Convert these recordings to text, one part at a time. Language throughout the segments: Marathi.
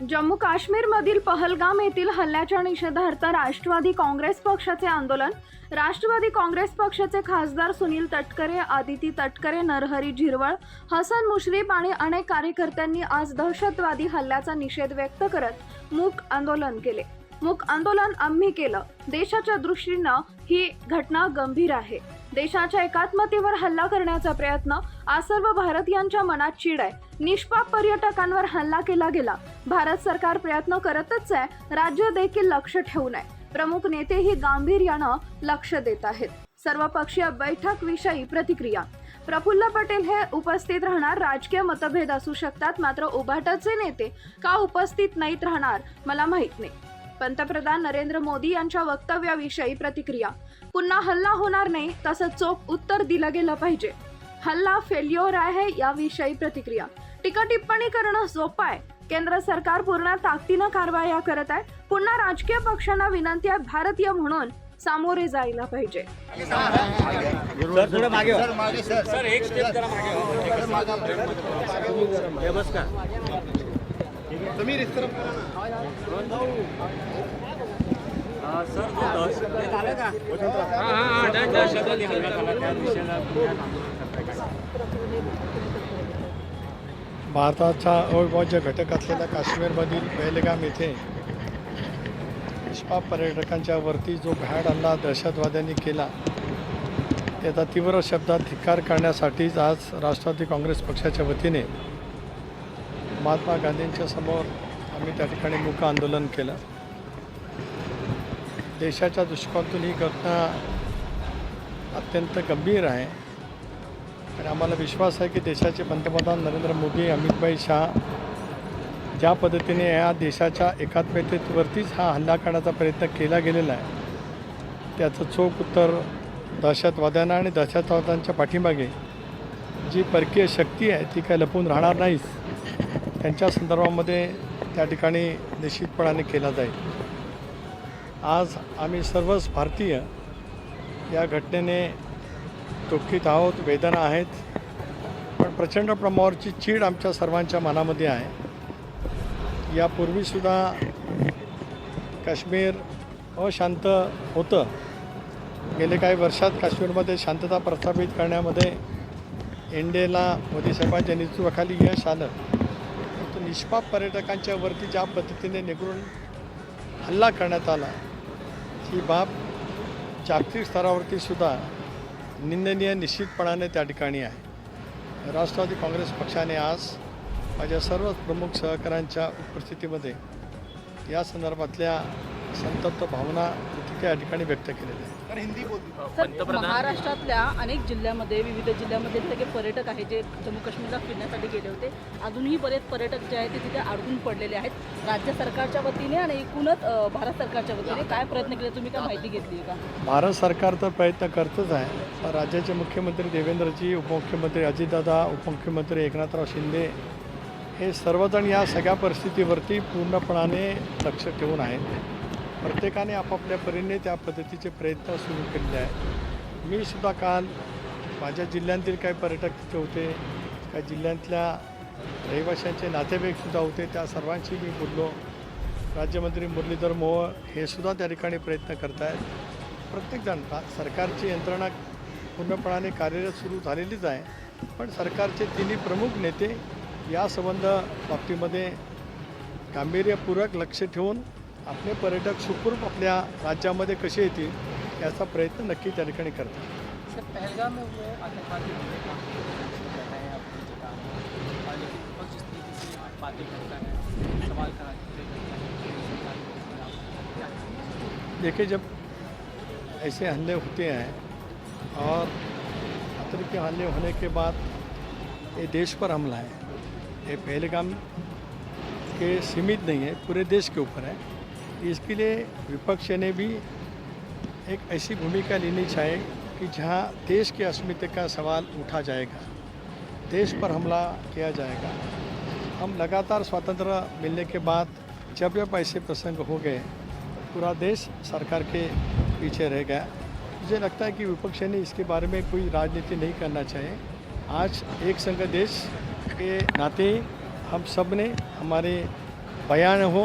जम्मू काश्मीरमधील पहलगाम येथील हल्ल्याच्या निषेधार्थ राष्ट्रवादी काँग्रेस पक्षाचे आंदोलन. राष्ट्रवादी काँग्रेस पक्षाचे खासदार सुनील तटकरे आदिती तटकरे नरहरी झिरवळ हसन मुश्रीफ आणि अनेक कार्यकर्त्यांनी आज दहशतवादी हल्ल्याचा निषेध व्यक्त करत मूक आंदोलन केले. मूक आंदोलन आम्ही केलं. देशाच्या दृष्टीनं ही घटना गंभीर आहे. देशाच्या एकात्मतेवर हल्ला करण्याचा प्रयत्न आज सर्व भारतीयांच्या मनात चीड आहे. निष्पाप पर्यटकांवर हल्ला केला गेला. भारत सरकार प्रयत्न करतच आहे राज्य देखील लक्ष ठेवून आहे प्रमुख नेतेही गांभीर्यानं लक्ष देत आहेत. सर्वपक्षीय बैठक विषयी प्रतिक्रिया. प्रफुल्ल पटेल हे उपस्थित राहणार राजकीय मतभेद असू शकतात मात्र उभाटाचे नेते का उपस्थित नाहीत राहणार मला माहीत नाही. पंतप्रधान नरेंद्र मोदी यांच्या वक्तव्याविषयी प्रतिक्रिया. पुन्हा हल्ला होणार नाही तसं चोख उत्तर दिलं गेलं पाहिजे. हल्ला फेल्युअर आहे याविषयी प्रतिक्रिया. टीका टिप्पणी करणं सोपं आहे. केंद्र सरकार पूर्ण ताकदीनं कारवाया करत आहे. पुन्हा राजकीय पक्षांना विनंती आहे भारतीय म्हणून सामोरे जायला पाहिजे. सर भारताचा अविभाज्य घटक असलेल्या काश्मीरमधील पहलगाम येथे निष्पाप पर्यटकांच्या वरती जो भ्याड हल्ला दहशतवाद्यांनी केला त्याचा तीव्र शब्दात धिक्कार करण्यासाठीच आज राष्ट्रवादी काँग्रेस पक्षाच्या वतीने महात्मा गांधींच्या समोर आम्ही त्या ठिकाणी मूक आंदोलन केलं. देशाच्या दृष्टिकोनातून ही घटना अत्यंत गंभीर आहे. आणि आम्हाला विश्वास आहे की देशाचे पंतप्रधान नरेंद्र मोदी अमितभाई शहा ज्या पद्धतीने या देशाच्या एकात्मतेवरतीच हा हल्ला करण्याचा प्रयत्न केला गेलेला आहे त्याचं चोख उत्तर दहशतवाद्यांना आणि दहशतवाद्यांच्या पाठीमागे जी परकीय शक्ती आहे ती काय लपून राहणार नाहीच. त्यांच्या संदर्भामध्ये त्या ठिकाणी निश्चितपणाने केला जाईल. आज आम्ही सर्वच भारतीय या घटनेने दुःखित आहोत वेदना आहेत पण प्रचंड प्रमाणावरची चीड आमच्या सर्वांच्या मनामध्ये आहे. यापूर्वीसुद्धा काश्मीर अशांत होतं. गेले काही वर्षात काश्मीरमध्ये शांतता प्रस्थापित करण्यामध्ये इंडियाला मोदी साहेबांच्या नेतृत्वाखाली यश आलं. परंतु निष्पाप पर्यटकांच्या वरती ज्या पद्धतीने निघून हल्ला करण्यात आला ही बाब जागतिक स्तरावरती सुद्धा निंदनीय निश्चितपणाने त्या ठिकाणी आहे. राष्ट्रवादी काँग्रेस पक्षाने आज माझ्या सर्व प्रमुख सहकाऱ्यांच्या उपस्थितीमध्ये या संदर्भातल्या संतप्त भावना त्या ठिकाणी व्यक्त तर हिंदी बोलती. सर महाराष्ट्रातल्या अनेक जिल्ह्यामध्ये विविध जिल्ह्यामध्ये सगळे पर्यटक आहेत जे जम्मू काश्मीरला फिरण्यासाठी गेले होते अजूनही बरेच पर्यटक जे आहेत ते तिथे अडकून पडलेले आहेत. राज्य सरकारच्या वतीने आणि एकूणच अ, भारत सरकारच्या वतीने काय प्रयत्न केले? तुम्ही काय माहिती घेतली आहे का? भारत सरकार तर प्रयत्न करतच आहे पण राज्याचे मुख्यमंत्री देवेंद्रजी उपमुख्यमंत्री अजितदादा उपमुख्यमंत्री एकनाथराव शिंदे हे सर्वजण या सगळ्या परिस्थितीवरती पूर्णपणाने लक्ष ठेवून आहेत. प्रत्येकाने आपापल्या परीने त्या पद्धतीचे प्रयत्न सुरू केलेले आहेत. मी सुद्धा काल माझ्या जिल्ह्यातील काही पर्यटक तिथे होते काही जिल्ह्यातल्या रहिवाशांचे नातेवाईकसुद्धा होते त्या सर्वांशी मी बोललो. राज्यमंत्री मुरलीधर मोहोळ हे सुद्धा त्या ठिकाणी प्रयत्न करत आहेत प्रत्येकजण सरकारची यंत्रणा पूर्णपणाने कार्यरत सुरू झालेलीच आहे पण सरकारचे तिन्ही प्रमुख नेते या संबंध बाबतीमध्ये गांभीर्यपूर्वक लक्ष ठेवून आपले पर्यटक सुखरूप आपल्या राज्यामध्ये कसे येतील याचा प्रयत्न नक्की त्या ठिकाणी करतात. सर पहलगाम में वो आतंकवादी हमले का हैं अपनी जगह और लेकिन विपक्ष जिस तरीके से बातें करता है सवाल करा देखिए जब ऐसे हमले होते हैं और अतर्की हमले होने के बाद ये देश पर हमला है ये पहलगाम के सीमित नहीं है पूरे देश के ऊपर है। इसके लिए विपक्ष ने भी एक ऐसी भूमिका लेनी चाहिए कि जहाँ देश की अस्मिता का सवाल उठा जाएगा, देश पर हमला किया जाएगा। हम लगातार स्वतंत्र मिलने के बाद जब जब ऐसे प्रसंग हो गए, पूरा देश सरकार के पीछे रह गया। मुझे लगता है कि विपक्ष ने इसके बारे में कोई राजनीति नहीं करना चाहिए। आज एक संघ देश के नाते हम सबने हमारे बयान हो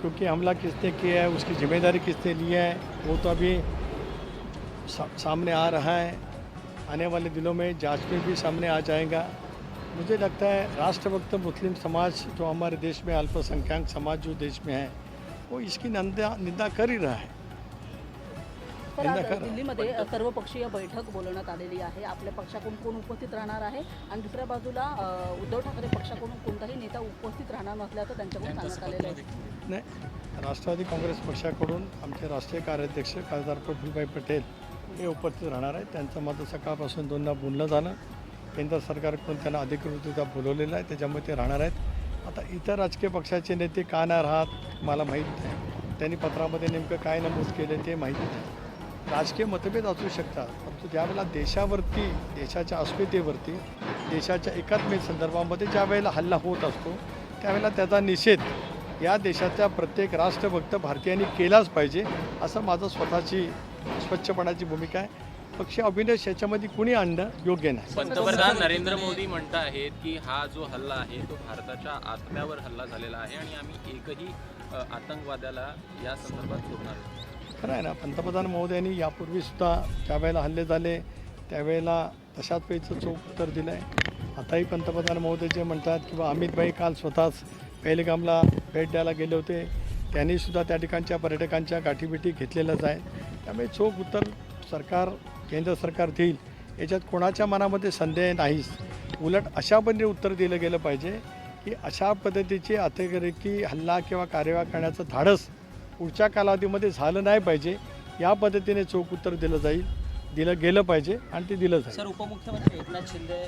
क्योंकि हमला किसने किया है, उसकी ज़िम्मेदारी किसने लिया है, वो तो अभी सामने आ रहा है। आने वाले दिनों में जाँच में भी सामने आ जाएगा। मुझे लगता है राष्ट्रभक्त मुस्लिम समाज जो हमारे देश में अल्पसंख्यक समाज जो देश में है, वो इसकी निंदा निंदा कर ही रहा है। तर आज. दिल्लीमध्ये सर्वपक्षीय बैठक बोलवण्यात आलेली आहे. आपल्या पक्षाकडून कोण उपस्थित राहणार आहे? आणि दुसऱ्या बाजूला उद्धव ठाकरे पक्षाकडून कोणताही नेता उपस्थित राहणार नसल्याचं त्यांच्याकडून सांगण्यात आलेलं आहे. नाही. राष्ट्रवादी काँग्रेस पक्षाकडून आमचे राष्ट्रीय कार्याध्यक्ष खासदार प्रफुल्लभाई पटेल हे उपस्थित राहणार आहेत. त्यांचं माझं सकाळपासून दोनदा बोलणं झालं. केंद्र सरकारकडून त्यांना अधिकृतरित्या बोलवलेलं आहे. त्याच्यामुळे ते राहणार आहेत. आता इतर राजकीय पक्षाचे नेते का नाही राहत मला माहीत नाही. त्यांनी पत्रामध्ये नेमकं काय नमूद केलं ते माहिती नाही. राजकीय मतभेद असू शकतात परंतु ज्यावेळेला देशावरती देशाच्या अस्मितेवरती देशाच्या एकात्मिक संदर्भामध्ये ज्या वेळेला हल्ला होत असतो त्यावेळेला त्याचा निषेध या देशाच्या प्रत्येक राष्ट्रभक्त भारतीयांनी केलाच पाहिजे असं माझं स्वतःची स्वच्छपणाची भूमिका आहे. पक्ष अभिनय याच्यामध्ये कुणी आणणं योग्य नाही. पंतप्रधान नरेंद्र मोदी म्हणत आहेत की हा जो हल्ला आहे तो भारताच्या आत्म्यावर हल्ला झालेला आहे आणि आम्ही एकही आतंकवाद्याला या संदर्भात सोडणार खरं आहे ना पंतप्रधान महोदयांनी यापूर्वीसुद्धा त्यावेळेला हल्ले झाले त्यावेळेला तशाच वेळीचं चोख उत्तर दिलं आहे आताही पंतप्रधान महोदय जे म्हणतात किंवा अमितभाई काल स्वतःच पहलगामला भेट द्यायला गेले होते. त्यांनीसुद्धा त्या ठिकाणच्या पर्यटकांच्या गाठीबिटी घेतलेल्याच आहे त्यामुळे चोख उत्तर सरकार केंद्र सरकार देईल याच्यात कोणाच्या मनामध्ये संदेह नाहीच. उलट अशा पद्धतीने उत्तर दिलं गेलं पाहिजे की अशा पद्धतीची अतिरेकी हल्ला किंवा कार्यवाही करण्याचं धाडस पुढच्या कालावधीमध्ये झालं नाही पाहिजे. या पद्धतीने चोख उत्तर दिलं जाईल. दिलं गेलं पाहिजे आणि ते दिलं जाईल. सर उपमुख्यमंत्री एकनाथ शिंदे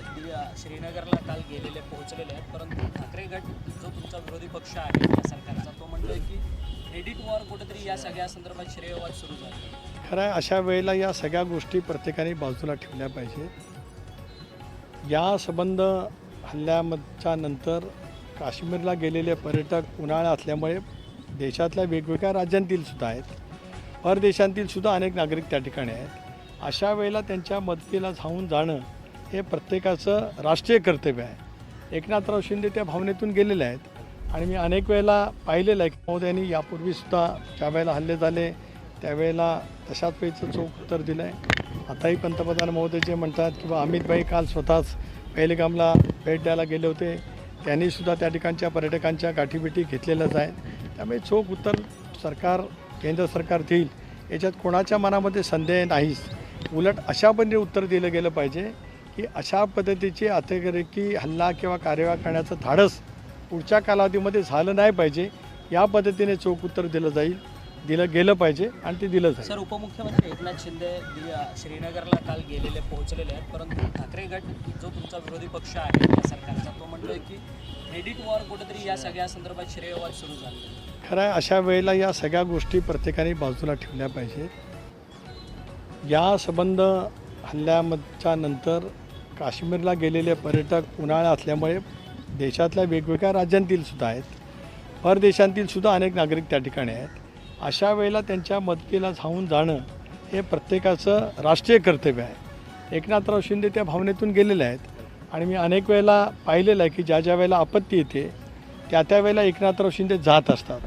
श्रीनगरला काल गेलेले पोहोचलेले आहेत. परंतु ठाकरे गट जो तुमचा विरोधी पक्ष आहे या सरकारचा तो म्हणतोय की क्रेडिट वॉर कुठेतरी या सगळ्या संदर्भात श्रेयवाद सुरू झाला. खरं आहे अशा वेळेला या सगळ्या गोष्टी प्रत्येकाने बाजूला ठेवल्या पाहिजे. या संबंध हल्ल्याच्या नंतर काश्मीरला गेलेले पर्यटक उन्हाळा असल्यामुळे देशातल्या वेगवेगळ्या राज्यांतील सुद्धा आहेत. परदेशांतील सुद्धा अनेक नागरिक त्या ठिकाणी आहेत. अशा वेळेला त्यांच्या मदतीला धावून जाणं हे प्रत्येकाचं राष्ट्रीय कर्तव्य आहे. एकनाथराव शिंदे त्या भावनेतून गेलेले आहेत आणि मी अनेक वेळेला पाहिलेलं आहे की मोदयांनी यापूर्वीसुद्धा ज्या वेळेला हल्ले झाले त्यावेळेला तशाच वेळीचं चोख उत्तर दिलं आहे आताही पंतप्रधान महोदय जे म्हणतात किंवा अमितभाई काल स्वतःच पहिलेगामला भेट द्यायला गेले होते. त्यांनीसुद्धा त्या ठिकाणच्या पर्यटकांच्या गाठीबिटी घेतलेल्याच आहेत. त्यामुळे चोख उत्तर सरकार केंद्र सरकार देईल याच्यात कोणाच्या मनामध्ये संदेह नाहीच. उलट अशा पद्धतीने उत्तर दिलं गेलं पाहिजे की अशा पद्धतीची अतिरेकी हल्ला किंवा कार्यवाही करण्याचं धाडस पुढच्या कालावधीमध्ये झालं नाही पाहिजे. या पद्धतीने चोख उत्तर दिलं जाईल. दिलं गेलं पाहिजे आणि ते दिलं जाईल. सर उपमुख्यमंत्री एकनाथ शिंदे श्रीनगरला काल गेलेले पोहोचलेले आहेत परंतु ठाकरे गट जो तुमचा विरोधी पक्ष आहे या सरकारचा तो म्हणतोय की क्रेडिट वॉर कुठेतरी या सगळ्या संदर्भात श्रेयवाद सुरू झाला खरं आहे अशा वेळेला या सगळ्या गोष्टी प्रत्येकाने बाजूला ठेवल्या पाहिजेत या संबंध हल्ल्याच्या नंतर काश्मीरला गेलेले पर्यटक उन्हाळा असल्यामुळे देशातल्या वेगवेगळ्या राज्यांतील सुद्धा आहेत. परदेशांतील सुद्धा अनेक नागरिक त्या ठिकाणी आहेत. अशा वेळेला त्यांच्या मदतीला धावून जाणं हे प्रत्येकाचं राष्ट्रीय कर्तव्य आहे. एकनाथराव शिंदे त्या भावनेतून गेलेले आहेत आणि मी अनेक वेळेला पाहिलेलं आहे की ज्या ज्या वेळेला आपत्ती येते त्या त्या वेळेला एकनाथराव शिंदे जात असतात.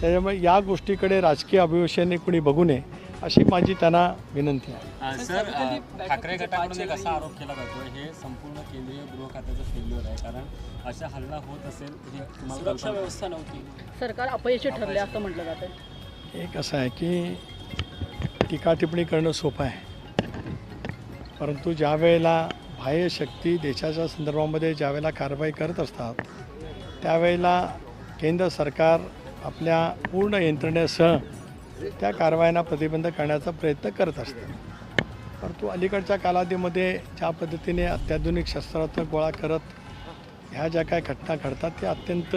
त्याच्यामुळे या गोष्टीकडे राजकीय अभिवेशाने कुणी बघू नये अशी माझी त्यांना विनंती आहे. सर, ठाकरे गटाकडून एक असा आरोप केला जातो हे संपूर्ण केंद्रीय गृह खात्याचं फेल्युअर आहे. कारण अशा हल्ला होत असेल तुम्हाला सुरक्षा व्यवस्था नव्हती. सरकार अपयशी ठरले असं म्हटलं जातं एक असं आहे की टीका टिप्पणी करणं सोपं आहे. परंतु ज्या वेळेला बाह्य शक्ती देशाच्या संदर्भामध्ये ज्या वेळेला कारवाई करत असतात त्यावेळेला केंद्र सरकार आपल्या पूर्ण यंत्रणेसह त्या कारवायांना प्रतिबंध करण्याचा प्रयत्न करत असतं. परंतु अलीकडच्या कालावधीमध्ये ज्या पद्धतीने अत्याधुनिक शस्त्रास्त्र गोळा करत ह्या ज्या काय घटना घडतात त्या अत्यंत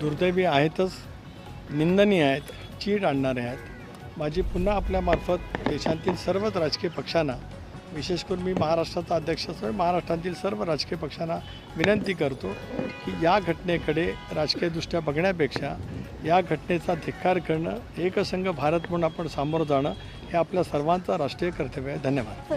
दुर्दैवी आहेतच निंदनीय आहेत. चीड आणणारे आहेत. माझी पुन्हा आपल्यामार्फत देशातील सर्वच राजकीय पक्षांना विशेष करून मी महाराष्ट्राचा अध्यक्ष असतो महाराष्ट्रातील सर्व राजकीय पक्षांना विनंती करतो की या घटनेकडे राजकीयदृष्ट्या बघण्यापेक्षा या घटनेचा धिक्कार करणं एकसंघ भारत म्हणून आपण सामोरं जाणं हे आपल्या सर्वांचं राष्ट्रीय कर्तव्य आहे. धन्यवाद.